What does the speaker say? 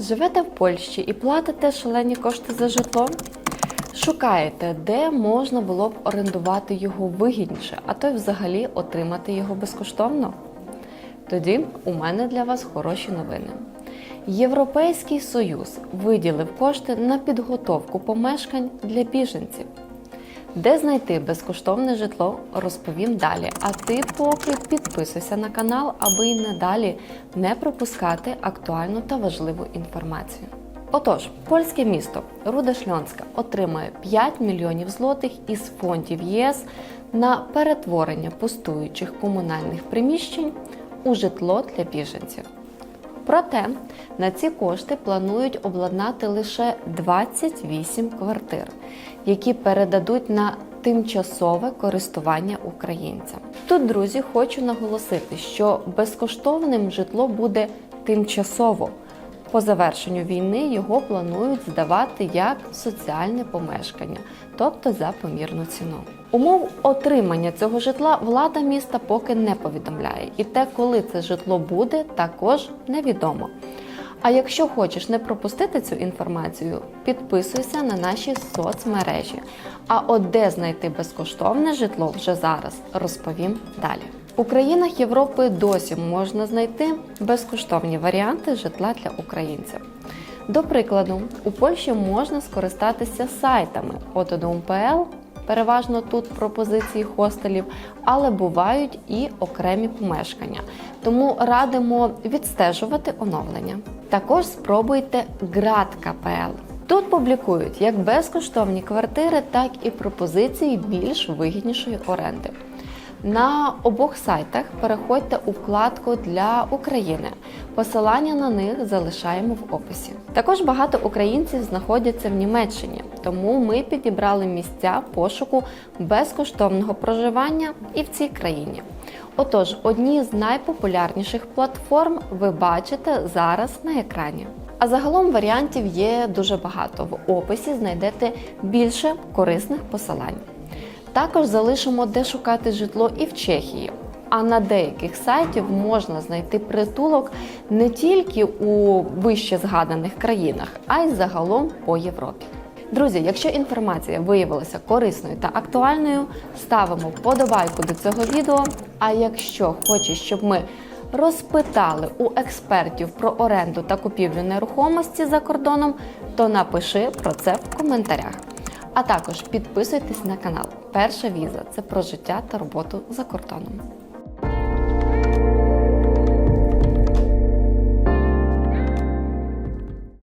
Живете в Польщі і платите шалені кошти за житло? Шукаєте, де можна було б орендувати його вигідніше, а то й взагалі отримати його безкоштовно? Тоді у мене для вас хороші новини. Європейський Союз виділив кошти на підготовку помешкань для біженців. Де знайти безкоштовне житло, розповім далі. А ти поки підписуйся на канал, аби й надалі не пропускати актуальну та важливу інформацію. Отож, польське місто Руда Шльонська отримає 5 мільйонів злотих із фондів ЄС на перетворення пустуючих комунальних приміщень у житло для біженців. Проте на ці кошти планують обладнати лише 28 квартир, які передадуть на тимчасове користування українцям. Тут, друзі, хочу наголосити, що безкоштовним житло буде тимчасово. По завершенню війни його планують здавати як соціальне помешкання, тобто за помірну ціну. Умов отримання цього житла влада міста поки не повідомляє, і те, коли це житло буде, також невідомо. А якщо хочеш не пропустити цю інформацію, підписуйся на наші соцмережі. А от де знайти безкоштовне житло вже зараз, розповім далі. У країнах Європи досі можна знайти безкоштовні варіанти житла для українців. До прикладу, у Польщі можна скористатися сайтами ОТОДУМПЛ, переважно тут пропозиції хостелів, але бувають і окремі помешкання. Тому радимо відстежувати оновлення. Також спробуйте Град.КПЛ. Тут публікують як безкоштовні квартири, так і пропозиції більш вигіднішої оренди. На обох сайтах переходьте у вкладку для України. Посилання на них залишаємо в описі. Також багато українців знаходяться в Німеччині, тому ми підібрали місця пошуку безкоштовного проживання і в цій країні. Отож, одні з найпопулярніших платформ ви бачите зараз на екрані. А загалом варіантів є дуже багато. В описі знайдете більше корисних посилань. Також залишимо, де шукати житло і в Чехії. А на деяких сайтів можна знайти притулок не тільки у вище згаданих країнах, а й загалом по Європі. Друзі, якщо інформація виявилася корисною та актуальною, ставимо вподобайку до цього відео. А якщо хочеш, щоб ми розпитали у експертів про оренду та купівлю нерухомості за кордоном, то напиши про це в коментарях. А також підписуйтесь на канал. Перша віза це про життя та роботу за кордоном.